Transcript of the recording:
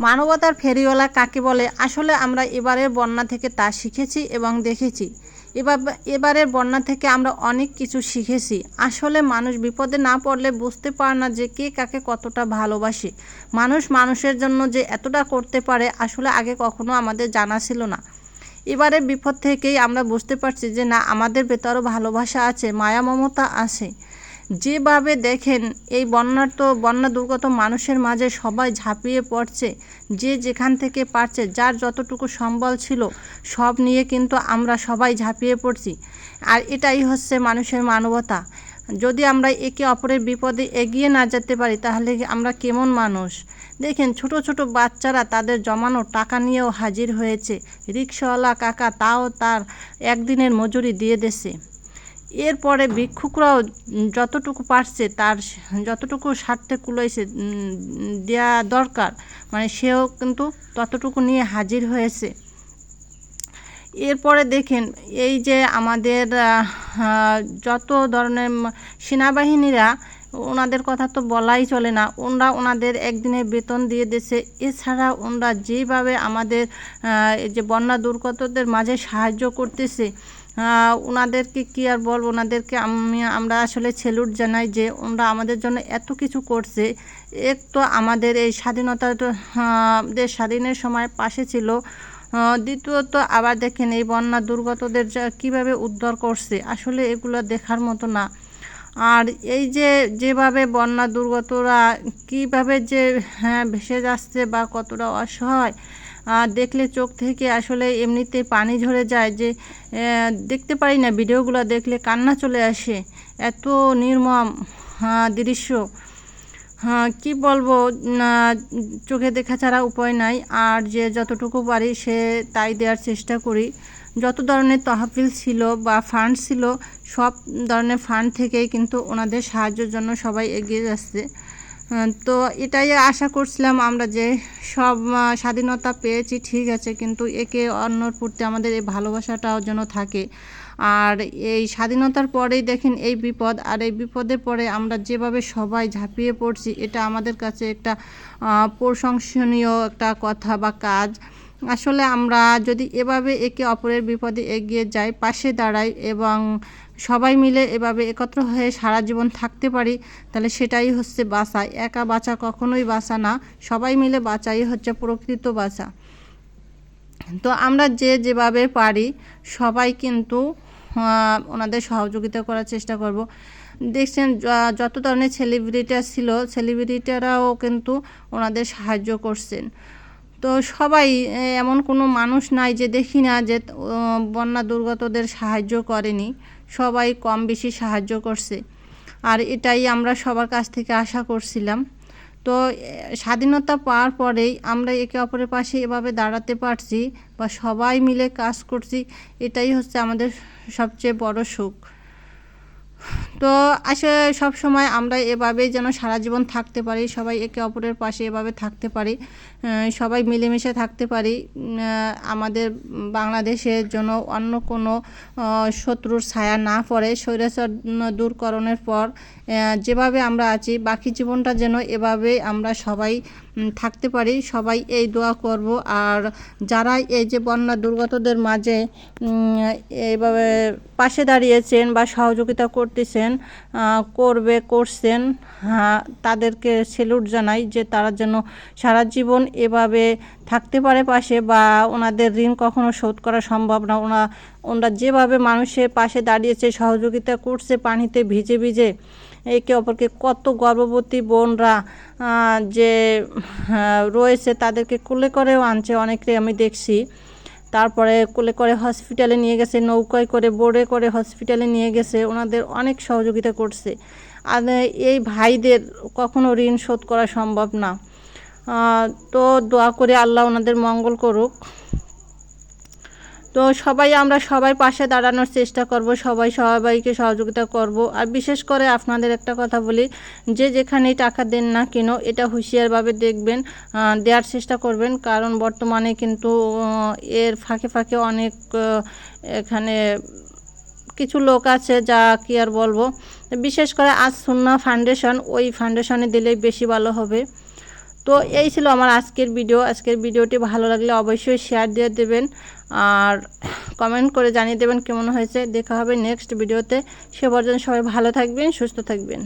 মানবতার ফেরিওয়ালা কাকে বলে? আসলে আমরা এবারের বন্যা থেকে তা শিখেছি এবং দেখেছি। এবার এবারের বন্যা থেকে আমরা অনেক কিছু শিখেছি। আসলে মানুষ বিপদে না পড়লে বুঝতে পারে না যে কে কাকে কতটা ভালোবাসে। মানুষ মানুষের জন্য যে এতটা করতে পারে, আসলে আগে কখনো আমাদের জানা ছিল না। এবারে বিপদ থেকেই আমরা বুঝতে পারছি যে না, আমাদের ভেতরও ভালোবাসা আছে, মায়া মমতা আছে। যেভাবে দেখেন, এই বন্যার তো, বন্যা দুর্গত মানুষের মাঝে সবাই ঝাঁপিয়ে পড়ছে, যে যেখান থেকে পারছে, যার যতটুকু সম্বল ছিল, সব নিয়ে কিন্তু আমরা সবাই ঝাঁপিয়ে পড়ছি। আর এটাই হচ্ছে মানুষের মানবতা। যদি আমরা একে অপরের বিপদে এগিয়ে না যেতে পারি, তাহলে আমরা কেমন মানুষ? দেখেন, ছোট ছোট বাচ্চারা তাদের জমানো টাকা নিয়েও হাজির হয়েছে। রিক্সাওয়ালা কাকা তাও তার একদিনের মজুরি দিয়ে দেছে এরপরে ভিক্ষুকরাও যতটুকু পারছে তার যতটুকু স্বার্থে কুলাইছে দেওয়া দরকার। মানে সেও কিন্তু ততটুকু নিয়ে হাজির হয়েছে। এরপরে দেখেন, এই যে আমাদের যত ধরনের সেনাবাহিনীরা, ওনাদের কথা তো বলাই চলে না, ওনরা ওনাদের একদিনের বেতন দিয়ে দিয়েছে। এছাড়া ওনরা যেভাবে আমাদের এই যে বন্যা দুর্গতদের মাঝে সাহায্য করতেছে ওনাদেরকে কী আর বলব? ওনাদেরকে আমি, আমরা আসলে সেলুট জানাই যে ওনারা আমাদের জন্য এত কিছু করছে। এক তো আমাদের এই স্বাধীনতা দেশ স্বাধীনের সময় পাশে ছিল। দ্বিতীয়ত আবার দেখেন এই বন্যা দুর্গতদের কীভাবে উদ্ধার করছে। আসলে এগুলো দেখার মতো না। আর এই যে, যেভাবে বন্যা দুর্গতরা কীভাবে যে হ্যাঁ ভেসে যাচ্ছে বা কতটা অসহায় দেখলে চোখ থেকে আসলে এমনিতে পানি ঝরে যায় যে দেখতে পারি না, ভিডিওগুলো দেখলে কান্না চলে আসে। এত নির্মম দৃশ্য। হ্যাঁ কী বলব চোখে দেখা ছাড়া উপায় নাই। আর যে যতটুকু পারি সে তাই দেওয়ার চেষ্টা করি। যত ধরনের তহবিল ছিল বা ফান্ড ছিল, সব ধরনের ফান্ড থেকেই কিন্তু ওনাদের সাহায্যের জন্য সবাই এগিয়ে যাচ্ছে। তো এটাই আশা করছিলাম আমরা যে সব স্বাধীনতা পেয়েছি, ঠিক আছে, কিন্তু একে অন্যর প্রতি আমাদের এই ভালোবাসাটাও যেন থাকে। আর এই স্বাধীনতার পরেই দেখেন এই বিপদ, আর এই বিপদের পরে আমরা যেভাবে সবাই ঝাঁপিয়ে পড়ছি, এটা আমাদের কাছে একটা প্রশংসনীয় একটা কথা বা কাজ। আসলে আমরা যদি এভাবে একে অপরের বিপদে এগিয়ে যাই, পাশে দাঁড়াই এবং সবাই মিলে এভাবে একত্র হয়ে সারা জীবন থাকতে পারি, তাহলে সেটাই হচ্ছে বাঁচা। একা বাঁচা কখনোই বাঁচা না, সবাই মিলে বাঁচাই হচ্ছে প্রকৃত বাঁচা। তো আমরা যে যেভাবে পারি, সবাই কিন্তু ওনাদের সহযোগিতা করার চেষ্টা করব। দেখছেন যত ধরনের সেলিব্রিটি ছিল সেলিব্রিটিরাও কিন্তু ওনাদের সাহায্য করছেন। তো সবাই এমন কোনো মানুষ নাই যে দেখি না যে বন্যা দুর্গতদের সাহায্য করেনি। সবাই কম বেশি সাহায্য করছে। আর এটাই আমরা সবার কাছ থেকে আশা করছিলাম। তো স্বাধীনতা পাওয়ার পরেই আমরা একে অপরের পাশে এভাবে দাঁড়াতে পারছি বা সবাই মিলে কাজ করছি, এটাই হচ্ছে আমাদের সবচেয়ে বড় সুখ। তো আসলে সব সময় আমরা এভাবেই যেন সারা জীবন থাকতে পারি, সবাই একে অপরের পাশে এভাবে থাকতে পারি সবাই মিলেমিশে থাকতে পারি আমাদের বাংলাদেশের জন্য অন্য কোনো শত্রুর ছায়া না পড়ে, স্বৈরাচার দূরকরণের পর যেভাবে আমরা আছি, বাকি জীবনটা যেন এভাবে আমরা সবাই থাকতে পারি, সবাই এই দোয়া করব। আর যারা এই যে বন্যা দুর্গতদের মাঝে এইভাবে পাশে দাঁড়িয়েছেন বা সহযোগিতা করতেছেন করবে, করছেন তাদেরকে সেলুট জানাই যে তারা যেন সারা জীবন এভাবে থাকতে পারে পাশে বা ওনাদের ঋণ কখনো শোধ করা সম্ভব না। ওনা, ওনারা যেভাবে মানুষের পাশে দাঁড়িয়েছে, সহযোগিতা করছে, পানিতে ভিজে ভিজে একে অপরকে কত গর্ভবতী বোনরা যে রয়েছে তাদেরকে কোলে করেও আনছে। অনেকে আমি দেখছি। তারপরে কোলে করে হসপিটালে নিয়ে গেছে, নৌকায় করে বোর্ডে করে হসপিটালে নিয়ে গেছে, ওনাদের অনেক সহযোগিতা করছে। আর এই ভাইদের কখনো ঋণ শোধ করা সম্ভব না। তো দোয়া করে আল্লাহ ওনাদের মঙ্গল করুক। তো সবাই, আমরা সবাই পাশে দাঁড়ানোর চেষ্টা করব, সবাই সবাইকে সহযোগিতা করব। আর বিশেষ করে আপনাদের একটা কথা বলি, যে যেখানেই টাকা দেন না কেন, এটা হুঁশিয়ারভাবে দেখবেন দেওয়ার চেষ্টা করবেন। কারণ বর্তমানে কিন্তু এর ফাঁকে ফাঁকে অনেক এখানে কিছু লোক আছে যা কি আর বলব, বিশেষ করে আজ সুন্না ফাউন্ডেশন, ওই ফাউন্ডেশনে দিলেই বেশি ভালো হবে। তো এই ছিল আমার আজকের ভিডিও। আজকের ভিডিওটি ভালো লাগলে অবশ্যই শেয়ার দিয়ে দেবেন। আর কমেন্ট করে জানিয়ে দেবেন কেমন হয়েছে। দেখা হবে নেক্সট ভিডিওতে সে পর্যন্ত সবাই ভালো থাকবেন, সুস্থ থাকবেন।